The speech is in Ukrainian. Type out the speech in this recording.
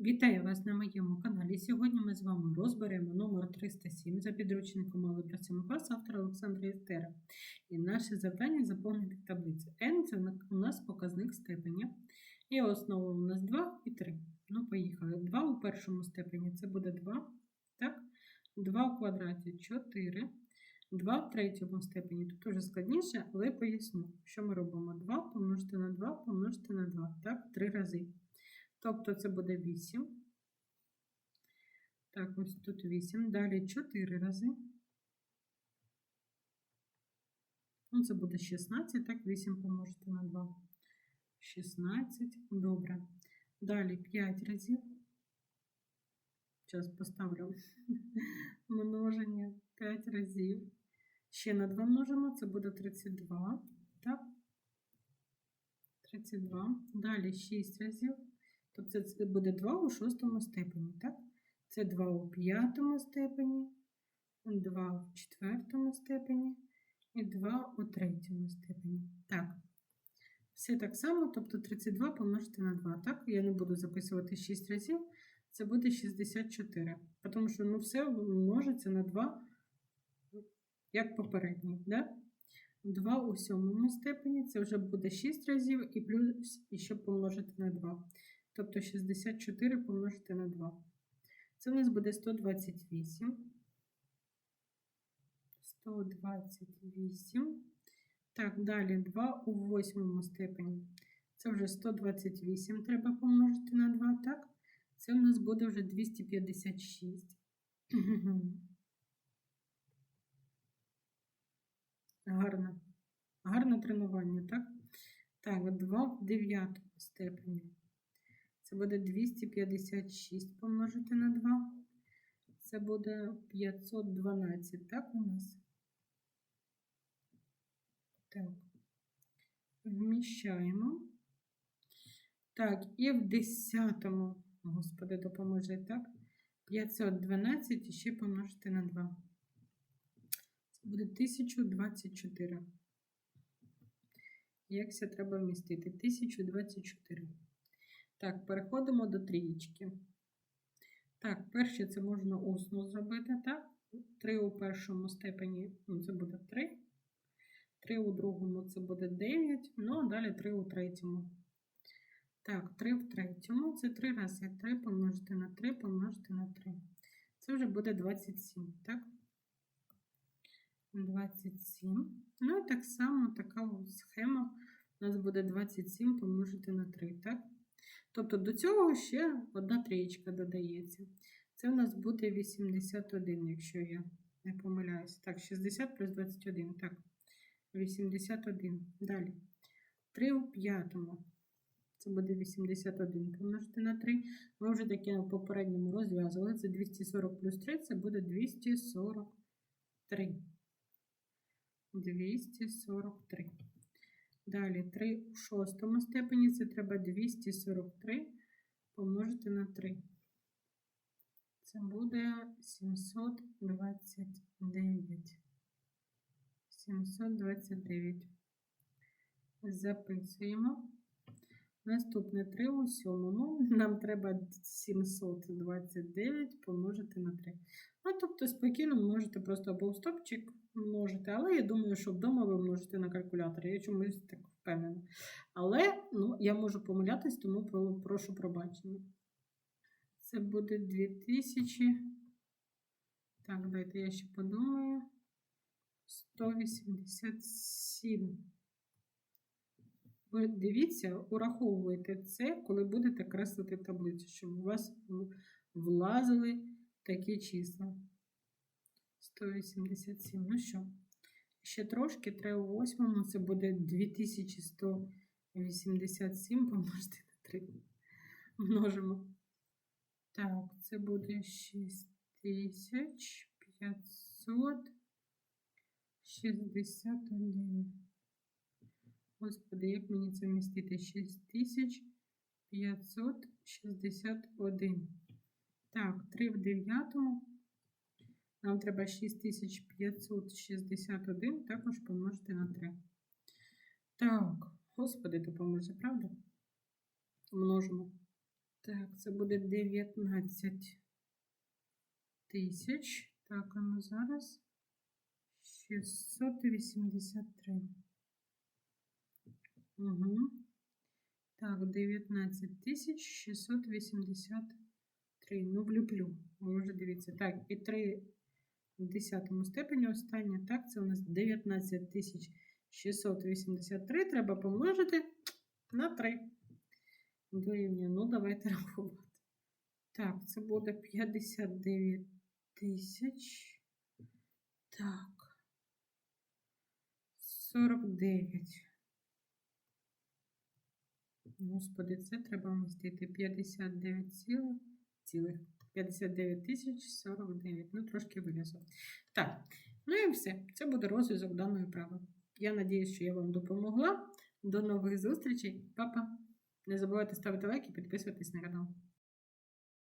Вітаю вас на моєму каналі. Сьогодні ми з вами розберемо номер 307 за підручником алгебра 7 класу автора Олександра Істера. І наше завдання заповнити таблицю. n це у нас показник степені. І основа у нас 2 і 3. Ну, поїхали. 2 у першому степені це буде 2. Так? 2 у квадраті 4. 2 в третьому степені. Тут уже складніше, але поясню, що ми робимо. 2 помножити на 2 помножити на 2. Так, 3 рази. Тобто це буде 8. Так, ось тут 8. Далі 4 рази. Ну, це буде 16, так, 8 помножити на 2. 16. Добре. Далі 5 разів. Зараз поставлю множення 5 разів. Ще на 2 множимо, це буде 32. Так? 32. Далі 6 разів. Тобто це буде 2 у шостому степені, так? Це 2 у п'ятому степені, 2 в четвертому степені і 2 у третьому степені. Так. Все так само, тобто 32 помножити на 2. Так, я не буду записувати 6 разів, це буде 64. Тому що ну, все множиться на 2, як попередній. Да? 2 у сьомому степені, це вже буде 6 разів, і плюс і ще помножити на 2. Тобто 64 помножити на 2. Це у нас буде 128. 128. Так, далі 2 у восьмому степені. Це вже 128 треба помножити на 2, так? Це у нас буде вже 256. Гарно. Гарне тренування, так? Так, 2 в дев'ятому степені. Це буде 256 помножити на 2. Це буде 512, так у нас? Так. Вміщаємо. Так, і в 10, господи, допоможи, так? 512 і ще помножити на 2. Це буде 1024. Як це треба вмістити? 1024. Так, переходимо до трієчки. Так, перше це можна усно зробити, так? 3 у першому степені, ну, це буде 3. 3 у другому це буде 9. Ну, а далі 3 у третьому. Так, 3 в третьому це 3 рази 3 помножити на 3 помножити на 3. Це вже буде 27, так? 27. Ну, і так само така схема. У нас буде 27 помножити на 3, так? Тобто до цього ще одна трієчка додається. Це у нас буде 81, якщо я не помиляюсь. Так, 60 плюс 21. Так, 81. Далі. 3 у п'ятому. Це буде 81 помножити на 3. Ми вже таке в попередньому розв'язували. Це 240 плюс 3, це буде 243. 243. Далі 3 у шостому степені це треба 243 помножити на 3. Це буде 729. 729. Записуємо. Наступне 3 у сьомому. Нам треба 729 помножити на 3. Ну, тобто, спокійно можете просто або в стопчик множити, але я думаю, що вдома ви множите на калькуляторі. Я чомусь так впевнена. Але ну, я можу помилятись, тому про, прошу пробачення. Це буде 2000. Так, дайте я ще подумаю. 187. Ви дивіться, ураховуйте це, коли будете креслити таблицю, щоб у вас влазили такі числа. 187. Ну що, ще трошки, 3 у 8, це буде 2187 помножити на 3. Множимо. Так, це буде 6561. Господи, як мені це вмістити? 6561. Так, 3 в 9. Нам треба 6561 також помножити на 3. Так, Господи, допоможе, правда? Множимо. Так, це буде 19 тисяч. Так, а ну зараз 683. Угу. Так, 19 тисяч 683. Ну, влюблю. Може, дивіться. Так, і 3 в 10 степені останнє. Так, це у нас 19 тисяч 683. Треба помножити на 3. Дорівнює, ну, давайте рахувати. Так, це буде 59 тисяч. Так. 49. Господи, це треба вмістити 59 цілих, цілих 59 тисяч 49. Ну, трошки вирізав. Так, ну і все. Це буде розв'язок даної вправи. Я надіюсь, що я вам допомогла. До нових зустрічей. Па-па! Не забувайте ставити лайк і підписуватись на канал.